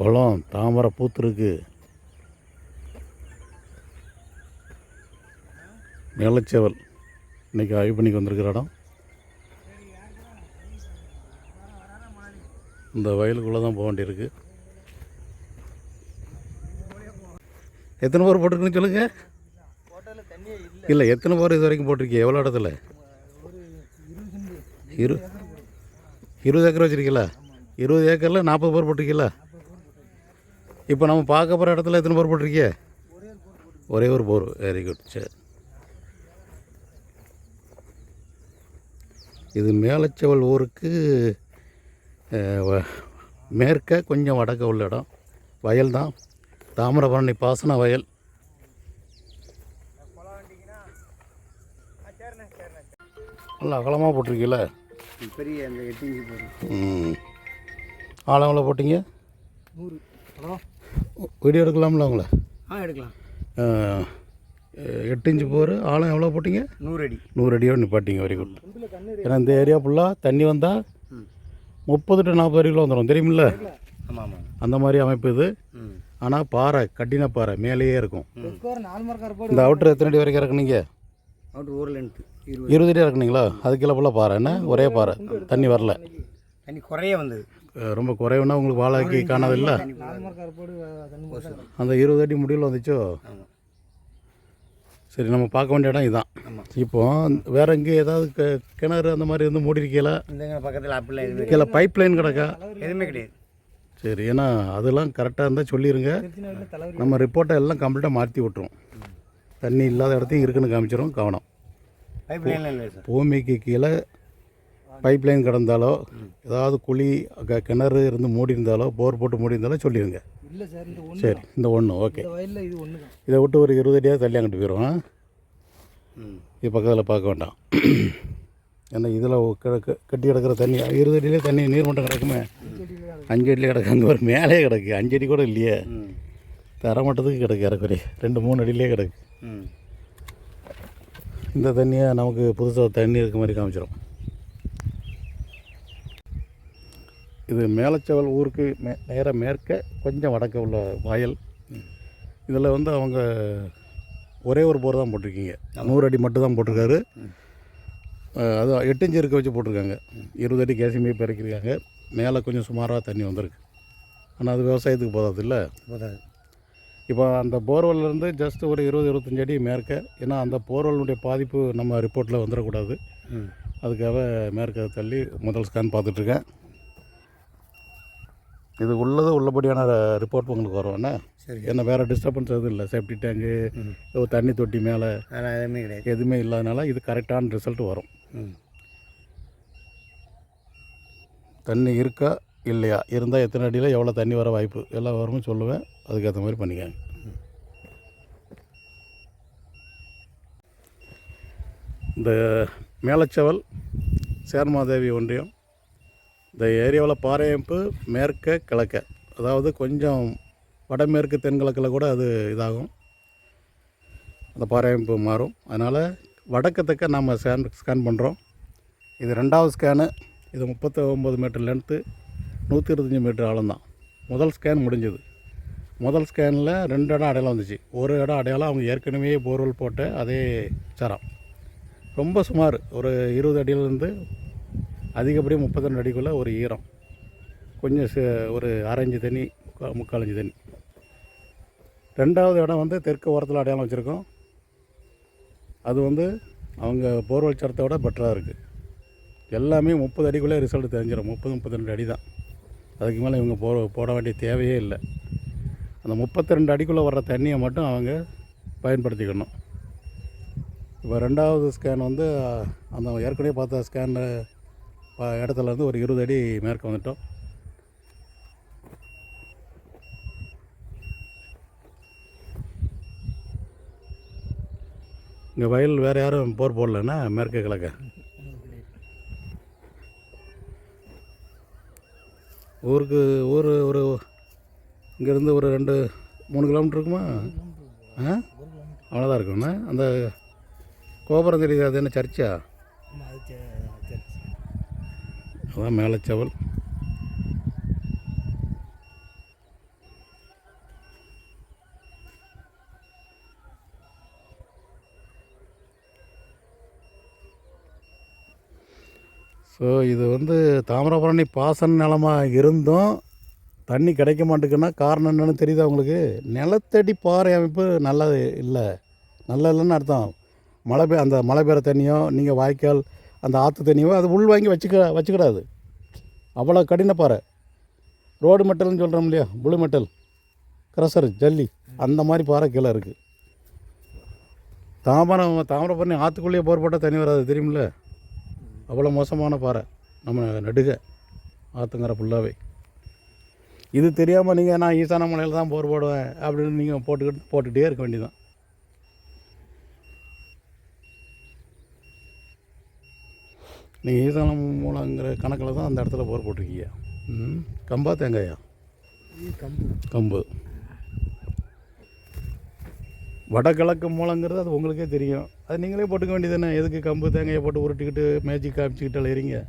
குளம் தாமரை பூத்துருக்கு மேலச்சேவல். இன்னைக்கு ஆய்வு பண்ணிக்கு வந்திருக்கிற இடம். இந்த வயலுக்குள்ளே தான் போக வேண்டியிருக்கு. எத்தனை பேர் போட்டிருக்குன்னு சொல்லுங்கள் இல்லை எத்தனை பேர் இது வரைக்கும் போட்டிருக்கீங்க எவ்வளோ இடத்துல? இரு இருபது ஏக்கர் வச்சுருக்கீங்களா? இருபது ஏக்கரில் நாற்பது பேர் போட்டிருக்கீங்களா? இப்போ நம்ம பார்க்க போகிற இடத்துல எத்தனை போர் போட்டிருக்கீங்க ஒரே ஒரு போர். வெரி குட் சரி. இது மேலச்செவல் ஊருக்கு மேற்க கொஞ்சம் வடக்க உள்ள இடம். வயல் தான். தாமிரபரணி பாசன வயல். நல்லா அகலமாக போட்டிருக்கீங்கள பெரிய ம். ஆழம் எவ்வளோ போட்டீங்க? நூறு. ஹலோ வீடியோ எடுக்கலாம்ல உங்களை? ஆ எடுக்கலாம். எட்டு இன்ச்சு போர் ஆழம் எவ்வளோ போட்டீங்க? நூறு அடி. நூறு அடியோடு நிப்பாட்டிங்க வெரி குட் ஏன்னா இந்த ஏரியா ஃபுல்லாக தண்ணி வந்தால் முப்பது டு நாற்பது அடிக்குள்ள வந்துடும் தெரியுமில்ல? ஆமாம் அந்த மாதிரி அமைப்பு இது. ஆனால் பாறை கட்டின பாறை மேலேயே இருக்கும். இந்த அவுட்ரு எத்தனை அடி வரைக்கும் இறக்குனீங்க? அவுட்ரு ஒரு லென்த்து இருபது. அடி இறக்குனீங்களா? அது கீழே ஃபுல்லாக பாறை என்ன? ஒரே பாறை தண்ணி வரல. தண்ணி குறைய வந்தது. ரொம்ப குறைவுனா உங்களுக்கு வாழாக்கி காணாதில்ல அந்த இருபது அடி முடிவில் வந்துச்சோ? சரி நம்ம பார்க்க வேண்டிய இடம் இதுதான் இப்போ வேற எங்கே ஏதாவது க- கிணறு அந்த மாதிரி இருந்து மூடி இருக்கீங்களா பக்கத்தில் அப்படிலாம் கீழே பைப் லைன் கிடக்கா? எதுவுமே கிடையாது. சரி ஏன்னா அதெல்லாம் கரெக்டாக இருந்தால் சொல்லிடுங்க நம்ம ரிப்போர்ட்டை எல்லாம் கம்ப்ளீட்டாக மாற்றி விட்ருவோம் தண்ணி இல்லாத இடத்தையும் இருக்குன்னு காமிச்சிரும் கவனம். பூமிக்கு கீழே பைப் லைன் கிடந்தாலோ ஏதாவது குழி க- கிணறு இருந்து மூடி இருந்தாலோ போர் போட்டு மூடி இருந்தாலோ சொல்லிடுங்க இல்லை சார் இந்த ஒன்று சரி இந்த ஒன்று ஓகே. இது ஒன்று தான். இதை விட்டு ஒரு இருபது அடியாவது தள்ளி அங்கிட்டு போயிடும் ம். இது பக்கத்தில் பார்க்க வேண்டாம். ஏன்னா இதில் கட்டி கிடக்கிற தண்ணி இருபது அடியிலே தண்ணி நீர்மட்டம் கிடக்குமே. அஞ்சு அடியில் கிடக்கு அங்கே ஒரு மேலே கிடக்கு. அஞ்சு அடி கூட இல்லையே. ம். தரமட்டத்துக்கு கிடக்கு இறக்குறைய ரெண்டு மூணு அடியிலே கிடக்கு. இந்த தண்ணியை நமக்கு புதுசாக தண்ணி இருக்க மாதிரி காமிச்சிடும் இது மேலச்சவல் ஊருக்கு மே நேராக மேற்க கொஞ்சம் வடக்க உள்ள வயல். இதில் வந்து அவங்க ஒரே ஒரு போர் தான் போட்டிருக்கீங்க. நூறு அடி மட்டும் தான் போட்டிருக்காரு. அது எட்டு இன்ச்சு இருக்க வச்சு போட்டிருக்காங்க. இருபது அடி கேசிமே பிறக்கிருக்காங்க மேலே கொஞ்சம் சுமாராக தண்ணி வந்திருக்கு. ஆனால் அது விவசாயத்துக்கு போதாது இல்லை? போதாது. இப்போ அந்த இருந்து ஜஸ்ட் ஒரு இருபது இருபத்தஞ்சு அடி மேற்க. ஏன்னா அந்த போர்வெல்லுடைய பாதிப்பு நம்ம ரிப்போர்ட்டில் வந்துடக்கூடாது. அதுக்காக மேற்க தள்ளி முதல் ஸ்கேன் பார்த்துட்ருக்கேன் இது உள்ளது உள்ளபடியான ரிப்போர்ட் உங்களுக்கு வரும் என்ன? சரி ஏன்னா வேறு டிஸ்டர்பன்ஸ் எதுவும் இல்லை? சேஃப்டி டேங்கு தண்ணி தொட்டி மேலே எதுவுமே கிடையாது. எதுவுமே இல்லாதனால இது கரெக்டான ரிசல்ட் வரும். தண்ணி இருக்கா இல்லையா? இருந்தால் எத்தனை அடியில் எவ்வளோ தண்ணி வர வாய்ப்பு? எல்லா விவரமும் சொல்லுவேன். அதுக்கேற்ற மாதிரி பண்ணிக்கங்க. இந்த மேலச்சவல் சேர்மாதேவி ஒன்றியம் இந்த ஏரியாவில் பாறையமைப்பு மேற்க கிழக்க. அதாவது கொஞ்சம் வடமேற்கு தென்கிழக்கில் கூட அது இதாகும். அந்த பாறையமைப்பு மாறும். அதனால் வடக்கத்தக்க நாம் ஸ்கேன் ஸ்கேன் பண்ணுறோம் இது ரெண்டாவது ஸ்கேனு இது முப்பத்தி ஒம்பது மீட்டர் லென்த்து நூற்றி இருபத்தஞ்சி மீட்டர் ஆழம்தான். முதல் ஸ்கேன் முடிஞ்சது. முதல் ஸ்கேனில் ரெண்டு இடம் அடையாளம் வந்துச்சு. ஒரு இடம் அடையாளம் அவங்க ஏற்கனவே போர்வெல் போட்ட அதே சரம். ரொம்ப சுமார். ஒரு இருபது அடியிலேருந்து அதிகப்படியும் முப்பத்தி ரெண்டு அடிக்குள்ளே ஒரு ஈரம். கொஞ்சம் ஒரு அரைஞ்சு தண்ணி முக்காலஞ்சு முக்கால் தண்ணி. ரெண்டாவது இடம் வந்து தெற்கு ஓரத்தில் அடையாளம் வச்சுருக்கோம். அது வந்து அவங்க போர்வெல் சரத்தை விட பெட்டராக இருக்குது எல்லாமே முப்பது அடிக்குள்ளே ரிசல்ட் தெரிஞ்சிடும் முப்பது முப்பத்தி ரெண்டு அடி தான். அதுக்கு மேலே இவங்க போ போட வேண்டிய தேவையே இல்லை. அந்த முப்பத்தி ரெண்டு அடிக்குள்ளே வர்ற தண்ணியை மட்டும் அவங்க பயன்படுத்திக்கணும். இப்போ ரெண்டாவது ஸ்கேன் வந்து அந்த ஏற்கனவே பார்த்த ஸ்கேனில் இடத்துல இருந்து ஒரு இருபது அடி மேற்க வந்துட்டோம். இங்கே வயல் வேறு யாரும் போர் போடலன்னா மேற்கு கிழக்க. ஊருக்கு ஊர் ஒரு இங்கேருந்து ஒரு ரெண்டு மூணு கிலோமீட்டர் இருக்குமா? ஆ? அவ்வளோதான் இருக்கும்ண்ணா அந்த கோபுரம் தெரியுது அது என்ன சர்ச்சா? அதுதான் மேலச்சவல் ஸோ இது வந்து தாமிரபரணி பாசன நிலமாக இருந்தும் தண்ணி கிடைக்க மாட்டேங்குன்னா காரணம் என்னென்னு தெரியுது உங்களுக்கு? நிலத்தடி பாறை அமைப்பு நல்லது இல்லை. நல்ல இல்லைன்னு அர்த்தம். மழை பெய் அந்த மழை பெய்கிற தண்ணியோ நீங்கள் வாய்க்கால் அந்த ஆற்று தண்ணியும் அது உள் வாங்கி வச்சுக்க வச்சுக்கிடாது. அவ்வளோ கடின பாறை. ரோடு மெட்டல்னு சொல்கிறோம் இல்லையா? Blue metal. கிரஷர் ஜல்லி. அந்த மாதிரி பாறை கீழே இருக்குது தாமரம் தாமிரபரணி ஆற்றுக்குள்ளேயே போர் போட்டால் தண்ணி வராது தெரியுமில்ல? அவ்வளோ மோசமான பாறை. நம்ம நடுக ஆற்றுங்கிற ஃபுல்லாகவே இது தெரியாமல் நீங்கள் நான் ஈசான மலையில் தான் போர் போடுவேன் அப்படின்னு நீங்கள் போட்டுக்கிட்டு போட்டுகிட்டே இருக்க வேண்டியதான் நீங்கள் ஈசான மூலங்கிற கணக்கில் தான் அந்த இடத்துல போர் போட்டிருக்கீங்க. ம்? கம்பா தேங்காயா? கம்பு. கம்பு. வடகிழக்கு மூலங்கிறது அது உங்களுக்கே தெரியும். அது நீங்களே போட்டுக்க வேண்டியதானே எதுக்கு கம்பு தேங்காயை போட்டு உருட்டிக்கிட்டு மேஜிக் காமிச்சிக்கிட்டு அலையிறீங்க?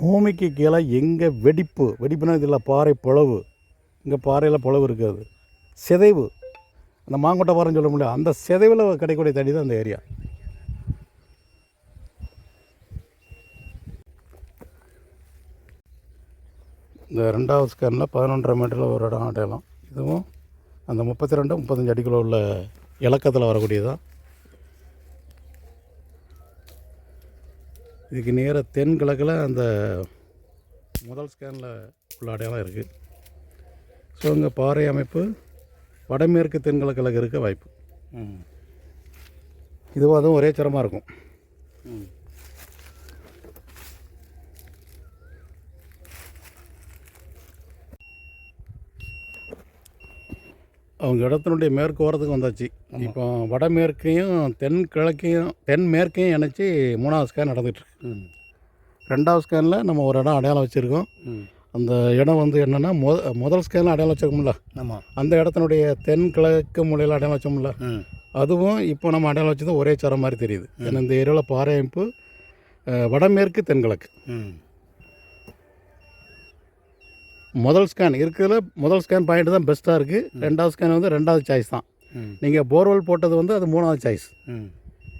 பூமிக்கு கீழே எங்கே வெடிப்பு? வெடிப்புனா இதில் பாறை பிளவு இங்கே பாறையில் பிளவு இருக்காது. சிதைவு. அந்த மாங்கொட்டை பாறைன்னு சொல்ல முடியாது அந்த சிதைவில் கிடைக்கக்கூடிய தண்ணி தான் அந்த ஏரியா. இந்த ரெண்டாவது ஸ்கேனில் பதினொன்றரை மீட்டரில் ஒரு இடம் அடையலாம். இதுவும் அந்த முப்பத்தி ரெண்டு முப்பத்தஞ்சு அடிக்குள்ள உள்ள இலக்கத்தில் வரக்கூடியதான் இதுக்கு நேர தென் கிழக்கில் அந்த முதல் ஸ்கேனில் உள்ள அடையாளம் இருக்குது ஸோ இங்கே பாறை அமைப்பு வடமேற்கு தென்கிழக்கில் இருக்க வாய்ப்பு. ம். இதுவும் அதுவும் ஒரே சிரமமாக இருக்கும். அவங்க இடத்தினுடைய மேற்கு ஓரத்துக்கு வந்தாச்சு. இப்போ வடமேற்கையும் தென் கிழக்கையும் தென் மேற்கையும் இணைச்சி மூணாவது ஸ்கேன் நடந்துகிட்ருக்கு ம். ரெண்டாவது ஸ்கேனில் நம்ம ஒரு இடம் அடையாளம் வச்சுருக்கோம். ம். அந்த இடம் வந்து என்னென்னா முத முதல் ஸ்கேனில் அடையாளம் வச்சிருக்கோம்ல. ஆமாம் அந்த இடத்தினுடைய தென் கிழக்கு மூலையில் அடையாளம் வச்சோம்ல. ம். அதுவும் இப்போ நம்ம அடையாளம் வச்சதும் ஒரே சரம் மாதிரி தெரியுது. ஏன்னா இந்த ஏரியாவில் பாறை அமைப்பு வடமேற்கு தென்கிழக்கு. ம். முதல் ஸ்கேன் இருக்கிறதுல முதல் ஸ்கேன் பாயிண்ட் தான் பெஸ்ட்டாக இருக்குது ரெண்டாவது ஸ்கேன் வந்து ரெண்டாவது சாய்ஸ் தான். நீங்கள் போர்வெல் போட்டது வந்து அது மூணாவது சாய்ஸ்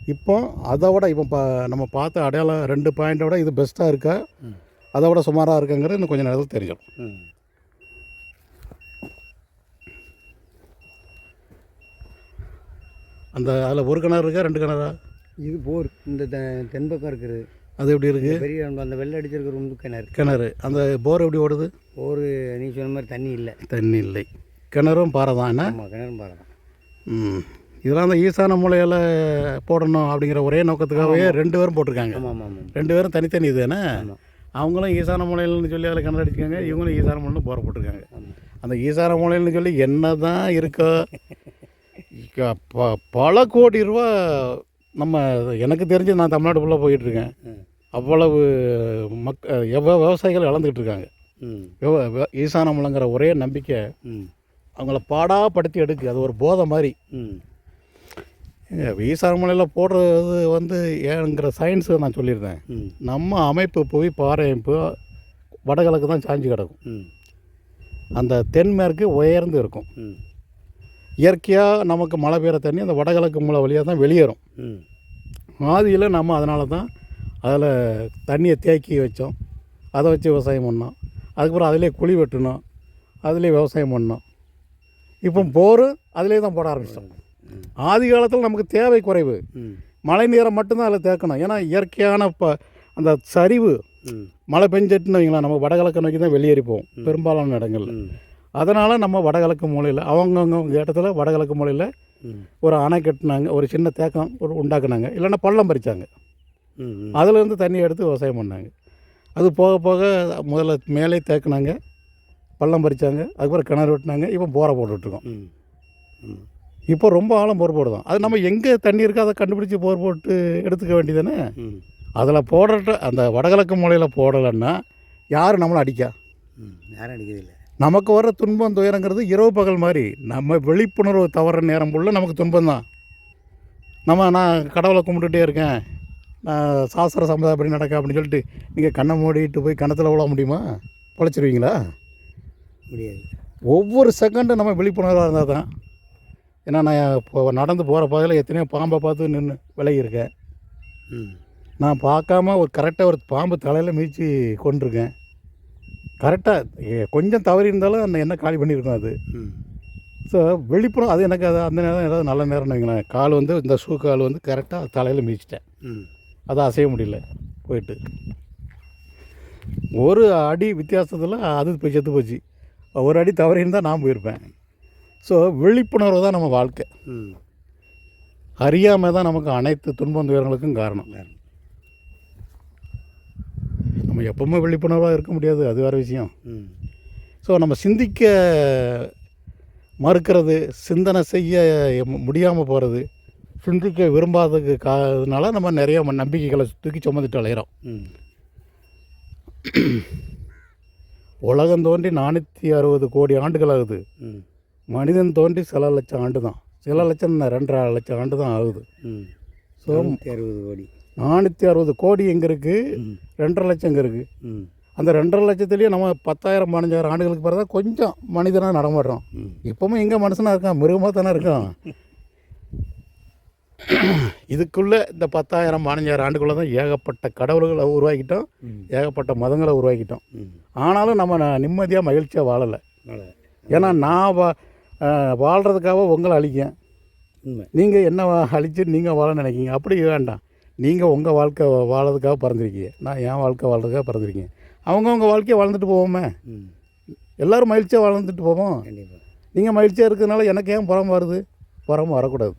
இப்போ அதை விட இப்போ பா நம்ம பார்த்த அடையாளம் ரெண்டு பாயிண்ட்டை விட இது பெஸ்ட்டாக இருக்கா. அதை விட சுமாராக இருக்குங்கிறது இன்னும் கொஞ்சம் நேரத்தில் தெரிஞ்சிடும் அந்த அதில் ஒரு கிணறு இருக்கா? ரெண்டு கிணறா? இது போர் இந்த தெ- தென்பக்கம் இருக்குது. அது எப்படி இருக்குது பெரிய அந்த வெள்ளை அடிச்சிருக்கிற ரொம்ப கிணறு. கிணறு. அந்த போர் எப்படி ஓடுது? ஒரு நீ சொன்ன மாதிரி தண்ணி இல்லை. தண்ணி இல்லை. கிணறும் பாறை தான் என்ன? ஆமாம் கிணறு பாருங்க ம். இதெல்லாம் அந்த ஈசான மூலையில் போடணும் அப்படிங்கிற ஒரே நோக்கத்துக்காகவே ரெண்டு பேரும் போட்டிருக்காங்க. ஆமாம் ஆமாம் ரெண்டு பேரும் தனித்தனி இது தானே ஆமாம் அவங்களும் ஈசான மூலையில்னு சொல்லி அதில் கிணறு அடிச்சுக்காங்க இவங்களும் ஈசான மூலையில் போற போட்டிருக்காங்க. அந்த ஈசான மூலையில்னு சொல்லி என்ன தான் இருக்கோ ப- பல கோடி ரூபா நம்ம எனக்கு தெரிஞ்சு நான் தமிழ்நாடு ஃபுல்லாக போயிட்டுருக்கேன் அவ்வளவு மக் எவ்வளோ விவசாயிகள் இழந்துக்கிட்டு இருக்காங்க. விவ- ஈசான மூலங்கிற ஒரே நம்பிக்கை அவங்கள பாடாப்படுத்தி எடுக்கு. அது ஒரு போதை மாதிரி ஈசான மூலையில் போடுறது வந்து ஏங்கிற சயின்ஸை நான் சொல்லியிருந்தேன். நம்ம அமைப்பு போய் பாறை அமைப்பு வடகிழக்கு தான் சாஞ்சு கிடக்கும். ம். அந்த தென்மேற்கு உயர்ந்து இருக்கும். இயற்கையாக நமக்கு மழை பெய்கிற தண்ணி அந்த வடகிழக்கு மூலை வழியாக தான் வெளியேறும். ஆதியில் நம்ம அதனால தான் அதில் தண்ணியை தேக்கி வச்சோம். அதை வச்சு விவசாயம் பண்ணோம். அதுக்கப்புறம் அதிலே குழி வெட்டணும் அதிலே விவசாயம் பண்ணோம். இப்போ போர் அதிலே தான் போட ஆரம்பிச்சிட்டோம் ஆதி காலத்தில் நமக்கு தேவை குறைவு. மழை நீரை மட்டும்தான் அதில் தேக்கணும். ஏன்னா இயற்கையான இப்போ அந்த சரிவு மழை பெஞ்சிட்டுன்னு வைங்களேன் நம்ம வடகிழக்கு நோக்கி தான் வெளியேறி போவோம் பெரும்பாலான இடங்கள்ல. அதனால் நம்ம வடகிழக்கு மூலையில் அவங்கவுங்க இடத்துல வடகிழக்கு மூலையில் ஒரு அணை கட்டினாங்க ஒரு சின்ன தேக்கம் ஒரு உண்டாக்குனாங்க. இல்லைன்னா பள்ளம் ம் அதுலேருந்து தண்ணி எடுத்து விவசாயம் பண்ணாங்க. அது போக போக முதல்ல மேலே தேக்குனாங்க பள்ளம் பறிச்சாங்க அதுக்கப்புறம் கிணறு வெட்டினாங்க இப்போ போரை போட்டுட்ருக்கோம். இப்போ ரொம்ப ஆழம் போர் போடுதோம் அது நம்ம எங்கே தண்ணி இருக்கோ அதை கண்டுபிடிச்சி போர் போட்டு எடுத்துக்க வேண்டியதானே அதில் போடுற அந்த வடகிழக்கு மூலையில் போடலைன்னா யார் நம்மளை அடிக்கா? யாரும் அடிக்கிறதில்ல நமக்கு வர துன்பம் துயரங்கிறது இரவு பகல் மாதிரி. நம்ம விழிப்புணர்வு தவற நேரம் ஃபுல்லாக நமக்கு துன்பம் தான் நம்ம நான் கடவுளை கும்பிட்டுட்டே இருக்கேன். சாஸ்திர சமுதாயம் அப்படி நடக்க அப்படின்னு சொல்லிட்டு நீங்கள் கண்ணை மூடிட்டு போய் கணத்தில் விழ முடியுமா? பொழைச்சிருவீங்களா? முடியாது. ஒவ்வொரு செகண்டும் நம்ம விழிப்புணர்வாக இருந்தால் தான். ஏன்னா நான் இப்போ நடந்து போகிற பாதையில் எத்தனையோ பாம்பை பார்த்து நின்று விலகி இருக்கேன் ம். நான் பார்க்காம ஒரு கரெக்டாக ஒரு பாம்பு தலையில் மீச்சு கொண்டிருக்கேன் கரெக்டாக கொஞ்சம் தவறி இருந்தாலும் எண்ணெய் காலி பண்ணியிருக்கோம் அது. ஸோ வெளிப்புறம் அது எனக்கு அது அந்த நேரம் ஏதாவது நல்ல நேரம்னு வைங்களேன். கால் வந்து இந்த ஷூ கால் வந்து கரெக்டாக தலையில் மீச்சிட்டேன் ம். அதை அசைய முடியல போயிட்டு. ஒரு அடி வித்தியாசத்தில் அது போய் செத்து போச்சு. ஒரு அடி தவறி இருந்தால் நான் போயிருப்பேன். ஸோ விழிப்புணர்வு தான் நம்ம வாழ்க்கை. அறியாமல் தான் நமக்கு அனைத்து துன்பம் துயரங்களுக்கும் காரணம். நம்ம எப்பவுமே விழிப்புணர்வாக இருக்க முடியாது அது வேறு விஷயம். ஸோ நம்ம சிந்திக்க மறுக்கிறது சிந்தனை செய்ய முடியாமல் போகிறது சிந்திக்க விரும்பாததுக்கு காரணனால நம்ம நிறைய நம்பிக்கைகளை தூக்கி சுமந்துட்டு அலையிறோம். ம். உலகம் தோன்றி நானூற்றி அறுபது கோடி ஆண்டுகள் ஆகுது. மனிதன் தோன்றி சில லட்சம் ஆண்டு தான். சில லட்சம் ரெண்டரை லட்சம் ஆண்டு தான் ஆகுது. ஸோ அறுபது கோடி. நானூற்றி அறுபது கோடி எங்கே இருக்குது ரெண்டரை லட்சம் எங்கே இருக்குது அந்த ரெண்டரை லட்சத்துலேயும் நம்ம பத்தாயிரம் பதினஞ்சாயிரம் ஆண்டுகளுக்கு பிறகு கொஞ்சம் மனிதனாக நடமாடுறோம். இப்போவும் எங்கே மனுஷனாக இருக்கான்? மிருகமாக தானே இருக்கான். இதுக்குள்ளே இந்த பத்தாயிரம் பதினஞ்சாயிரம் ஆண்டுக்குள்ளே தான் ஏகப்பட்ட கடவுள்களை உருவாக்கிட்டோம். ஏகப்பட்ட மதங்களை உருவாக்கிட்டோம். ஆனாலும் நம்ம நிம்மதியாக மகிழ்ச்சியாக வாழலை. ஏன்னா நான் வா வாழ்கிறதுக்காக உங்களை அழிக்கேன். நீங்கள் என்ன அழிச்சு நீங்கள் வாழ நினைக்கிங்க அப்படி வேண்டாம். நீங்கள் உங்கள் வாழ்க்கை வாழறதுக்காக பிறந்திருக்கீங்க. நான் என் வாழ்க்கை வாழ்றதுக்காக பிறந்திருக்கேன். அவங்கவுங்க வாழ்க்கையை வாழ்ந்துட்டு போவோமே. எல்லோரும் மகிழ்ச்சியாக வாழ்ந்துட்டு போவோம். நீங்கள் மகிழ்ச்சியாக இருக்கிறதுனால எனக்கு ஏன் புறம் வருது? புறம் வரக்கூடாது.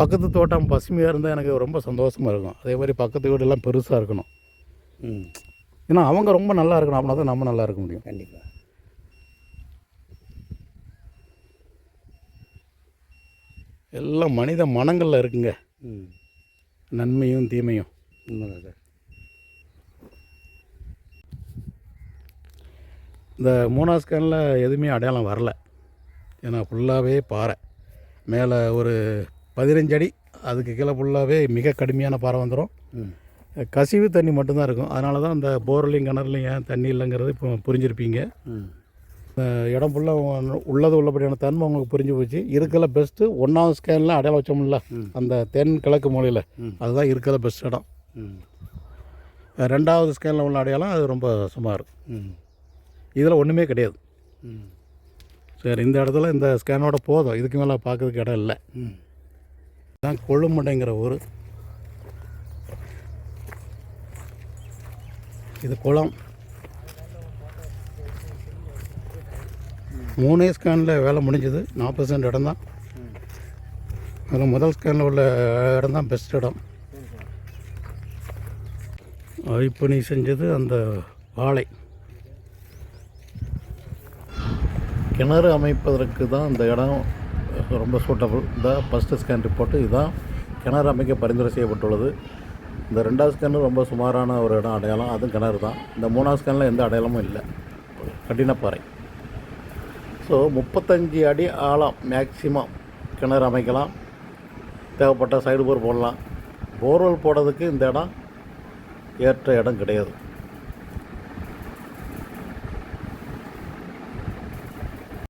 பக்கத்து தோட்டம் பசுமையாக இருந்தால் எனக்கு ரொம்ப சந்தோஷமாக இருக்கும். அதே மாதிரி பக்கத்து வீடெல்லாம் பெருசாக இருக்கணும். ஏன்னா அவங்க ரொம்ப நல்லா இருக்கணும். அப்படின்னா தான் நம்ம நல்லா இருக்க முடியும். கண்டிப்பாக எல்லாம் மனித மனங்களில் இருக்குங்க. நன்மையும் தீமையும். உண்மைதான் சார் இந்த மூணாவது ஸ்கேனில் எதுவுமே அடையாளம் வரல. ஏன்னா ஃபுல்லாகவே பாறை. மேலே ஒரு பதினஞ்சு அடி அதுக்கு கீழே ஃபுல்லாகவே மிக கடுமையான பாறை வந்துடும் கசிவு தண்ணி மட்டும்தான் இருக்கும். அதனால தான் இந்த போர்லையும் கிணறுலையும் ஏன் தண்ணி இல்லைங்கிறது இப்போ புரிஞ்சிருப்பீங்க. இடம் ஃபுல்லாக உள்ளது உள்ளபடியான தன்மை உங்களுக்கு புரிஞ்சு போச்சு. இருக்கிற பெஸ்ட்டு ஒன்றாவது ஸ்கேனில் அடையாளம் வச்சோம்ல. அந்த தென் கிழக்கு மூலையில். அதுதான் இருக்கிற பெஸ்ட் இடம். ரெண்டாவது ஸ்கேனில் உள்ள அடையாளம் அது ரொம்ப சுமார். இதில் ஒன்றுமே கிடையாது. சரி இந்த இடத்துல இந்த ஸ்கேனோட போதும். இதுக்கு மேலே பார்க்கறதுக்கு இடம் இல்லை. ம். தான் கொழுமடைங்கிற ஊர். இது குளம். மூணே ஸ்கேனில் வேலை முடிஞ்சது. நாற்பது சென்ட் இடம் தான். அதில் முதல் ஸ்கேனில் உள்ள இடம் தான் பெஸ்ட் இடம். ஐப்பணி செஞ்சது அந்த வாழை. கிணறு அமைப்பதற்கு தான் இந்த இடம் ரொம்ப சூட்டபுள் இந்த ஃபஸ்ட்டு ஸ்கேன் ரிப்போர்ட்டு இதுதான் கிணறு அமைக்க பரிந்துரை செய்யப்பட்டுள்ளது இந்த ரெண்டாவது ஸ்கேனு ரொம்ப சுமாரான ஒரு இடம் அடையாளம் அதுவும் கிணறு தான் இந்த மூணாவது ஸ்கேனில் எந்த அடையாளமும் இல்லை கடினப்பாறை ஸோ முப்பத்தஞ்சு அடி ஆழம் மேக்சிமம் கிணறு அமைக்கலாம் தேவைப்பட்ட சைடு போர் போடலாம் போர்வெல் போடுறதுக்கு இந்த இடம் ஏற்ற இடம் கிடையாது